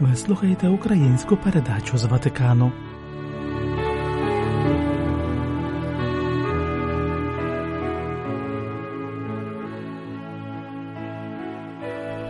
Ви слухаєте українську передачу з Ватикану.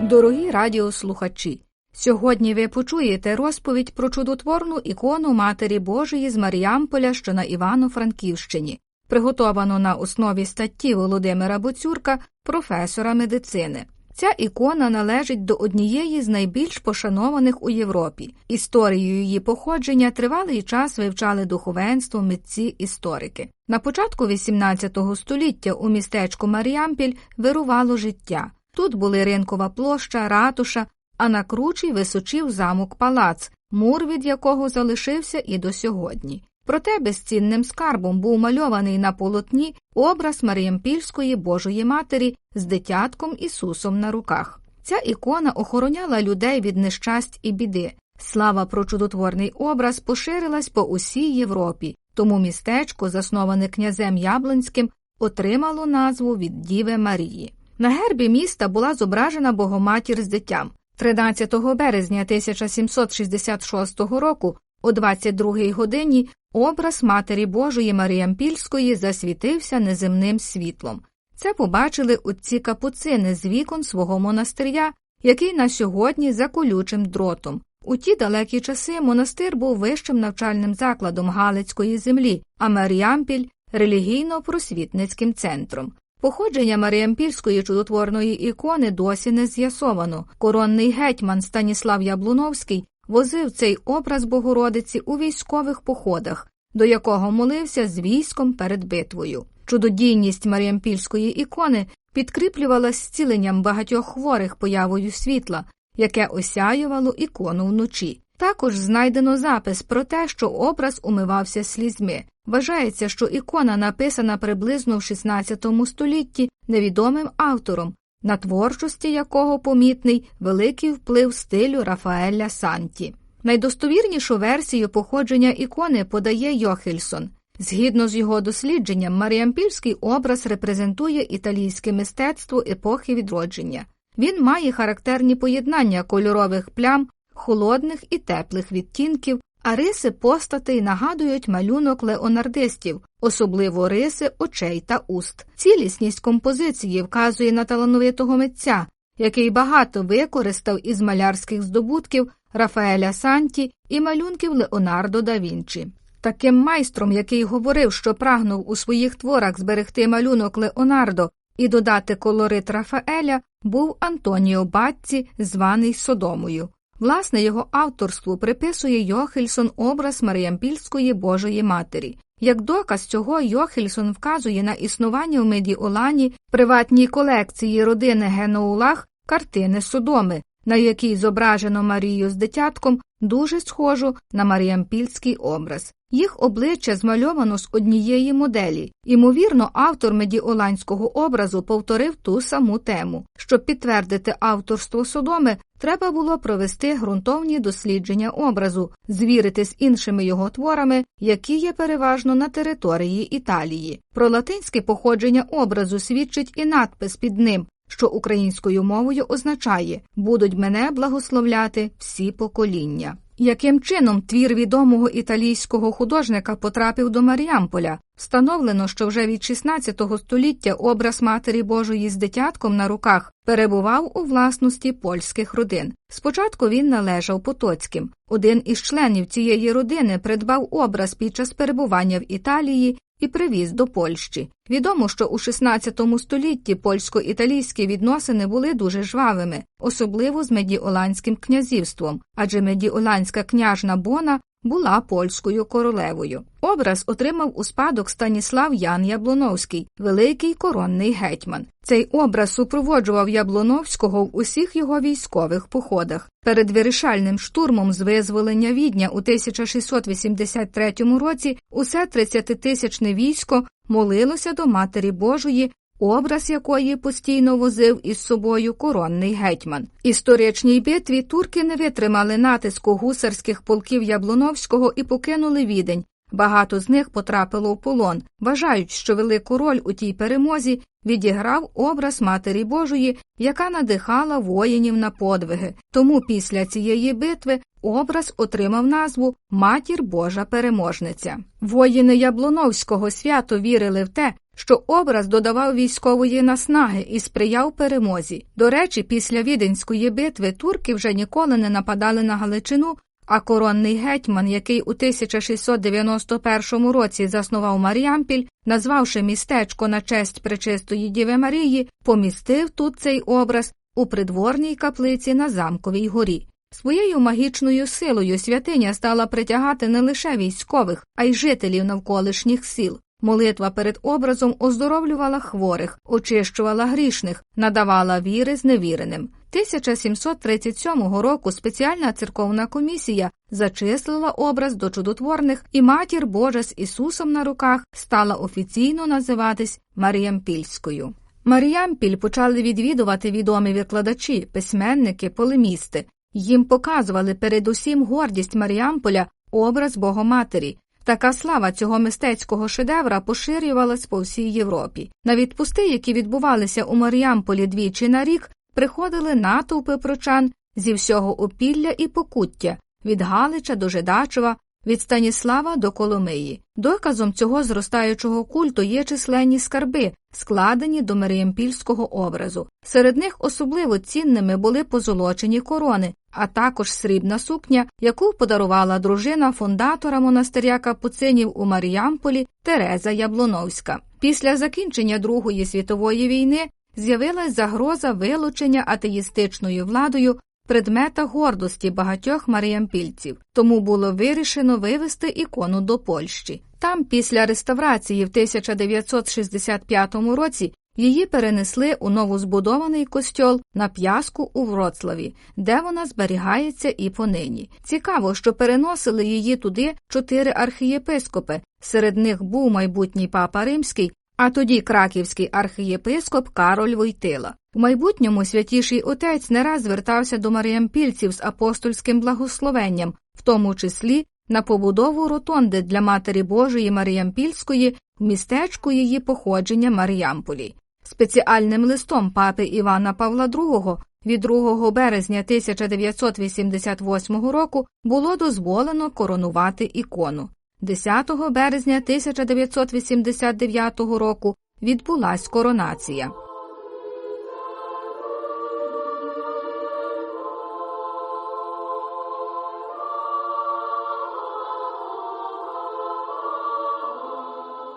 Дорогі радіослухачі, сьогодні ви почуєте розповідь про чудотворну ікону Матері Божої з Маріамполя, що на Івано-Франківщині, приготовану на основі статті Володимира Боцюрка, професора медицини. Ця ікона належить до однієї з найбільш пошанованих у Європі. Історію її походження тривалий час вивчали духовенство, митці, історики. На початку XVIII століття у містечку Маріампіль вирувало життя. Тут були ринкова площа, ратуша, а на кручі височив замок палац, мур від якого залишився і до сьогодні. Проте безцінним скарбом був мальований на полотні образ Маріямпільської Божої Матері з дитятком Ісусом на руках. Ця ікона охороняла людей від нещасть і біди. Слава про чудотворний образ поширилась по усій Європі, тому містечко, засноване князем Яблонським, отримало назву від Діви Марії. На гербі міста була зображена Богоматір з дитям. 13 березня 1766 року о 22 годині образ Матері Божої Маріампільської засвітився неземним світлом. Це побачили отці капуцини з вікон свого монастиря, який на сьогодні за колючим дротом. У ті далекі часи монастир був вищим навчальним закладом Галицької землі, а Маріампіль релігійно-просвітницьким центром. Походження Маріампільської чудотворної ікони досі не з'ясовано. Коронний гетьман Станіслав Яблуновський возив цей образ Богородиці у військових походах, до якого молився з військом перед битвою. Чудодійність Маріампільської ікони підкріплювалась зціленням багатьох хворих появою світла, яке осяювало ікону вночі. Також знайдено запис про те, що образ умивався слізьми. Вважається, що ікона написана приблизно в XVI столітті невідомим автором, на творчості якого помітний великий вплив стилю Рафаеля Санті. Найдостовірнішу версію походження ікони подає Йохельсон. Згідно з його дослідженням, Маріампільський образ репрезентує італійське мистецтво епохи відродження. Він має характерні поєднання кольорових плям, холодних і теплих відтінків, а риси постатей нагадують малюнок леонардистів, особливо риси очей та уст. Цілісність композиції вказує на талановитого митця, який багато використав із малярських здобутків Рафаеля Санті і малюнків Леонардо да Вінчі. Таким майстром, який говорив, що прагнув у своїх творах зберегти малюнок Леонардо і додати колорит Рафаеля, був Антоніо Батці, званий Содомою. Власне, його авторству приписує Йохельсон образ Маріампільської Божої Матері. Як доказ цього Йохельсон вказує на існування в Медіолані приватній колекції родини Геноулах картини Содоми, на якій зображено Марію з дитятком дуже схожу на Маріампільський образ. Їх обличчя змальовано з однієї моделі. Імовірно, автор медіоланського образу повторив ту саму тему. Щоб підтвердити авторство Содоми, треба було провести ґрунтовні дослідження образу, звірити з іншими його творами, які є переважно на території Італії. Про латинське походження образу свідчить і надпис під ним. Що українською мовою означає будуть мене благословляти всі покоління. Яким чином твір відомого італійського художника потрапив до Маріамполя? Встановлено, що вже від 16 століття образ Матері Божої з дитятком на руках перебував у власності польських родин. Спочатку він належав Потоцьким. Один із членів цієї родини придбав образ під час перебування в Італії і привіз до Польщі. Відомо, що у XVI столітті польсько-італійські відносини були дуже жвавими, особливо з Медіоланським князівством, адже Медіоланська княжна Бона була польською королевою. Образ отримав у спадок Станіслав Ян Яблоновський, великий коронний гетьман. Цей образ супроводжував Яблоновського в усіх його військових походах. Перед вирішальним штурмом з визволення відня у 1683 році усе 30-тисячне військо молилося до Матері Божої образ якої постійно возив із собою коронний гетьман. Історичній битві турки не витримали натиску гусарських полків Яблоновського і покинули відень, Багато з них потрапило в полон, вважають, що велику роль у тій перемозі відіграв образ Матері Божої, яка надихала воїнів на подвиги. Тому після цієї битви образ отримав назву Матір Божа переможниця. Воїни Яблоновського свято вірили в те, що образ додавав військової наснаги і сприяв перемозі. До речі, після віденської битви турки вже ніколи не нападали на Галичину. А коронний гетьман, який у 1691 році заснував Маріампіль, назвавши містечко на честь Пречистої Діви Марії, помістив тут цей образ у придворній каплиці на замковій горі. Своєю магічною силою святиня стала притягати не лише військових, а й жителів навколишніх сіл. Молитва перед образом оздоровлювала хворих, очищувала грішних, надавала віри зневіреним. 1737 року спеціальна церковна комісія зачислила образ до чудотворних, і матір Божа з Ісусом на руках стала офіційно називатись Маріямпільською. Маріямпіль почали відвідувати відомі викладачі, письменники, полемісти. Їм показували передусім гордість Маріамполя, образ Богоматері. Така слава цього мистецького шедевра поширювалась по всій Європі. На відпусти, які відбувалися у Маріамполі двічі на рік, приходили натовпи прочан зі всього опілля і покуття від Галича до Жидачева, від Станіслава до Коломиї. Доказом цього зростаючого культу є численні скарби, складені до Маріампільського образу. Серед них особливо цінними були позолочені корони, а також срібна сукня, яку подарувала дружина фундатора монастиря капуцинів у Маріамполі Тереза Яблоновська. Після закінчення Другої світової війни з'явилась загроза вилучення атеїстичною владою предмета гордості багатьох маріампільців, тому було вирішено вивезти ікону до Польщі. Там, після реставрації в 1965 році, її перенесли у новозбудований костьол на п'язку у Вроцлаві, де вона зберігається і понині. Цікаво, що переносили її туди чотири архієпископи. Серед них був майбутній папа римський, а тоді краківський архієпископ Кароль Войтила. У майбутньому святіший отець не раз звертався до маріампільців з апостольським благословенням, в тому числі на побудову ротонди для Матері Божої Маріампільської в містечку її походження Маріамполі. Спеціальним листом папи Івана Павла II від 2 березня 1988 року було дозволено коронувати ікону. 10 березня 1989 року відбулась коронація.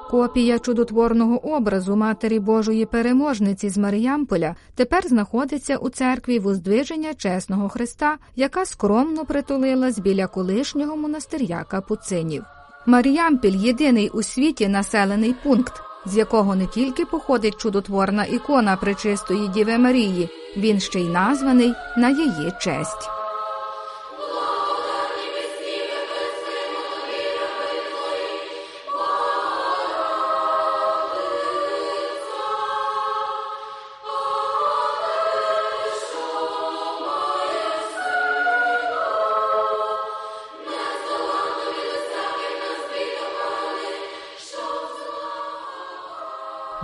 Копія чудотворного образу Матері Божої переможниці з Маріямполя тепер знаходиться у церкві воздвиження чесного Христа, яка скромно притулилась біля колишнього монастиря капуцинів. Маріямпіль єдиний у світі населений пункт, з якого не тільки походить чудотворна ікона Пречистої Діви Марії, він ще й названий на її честь.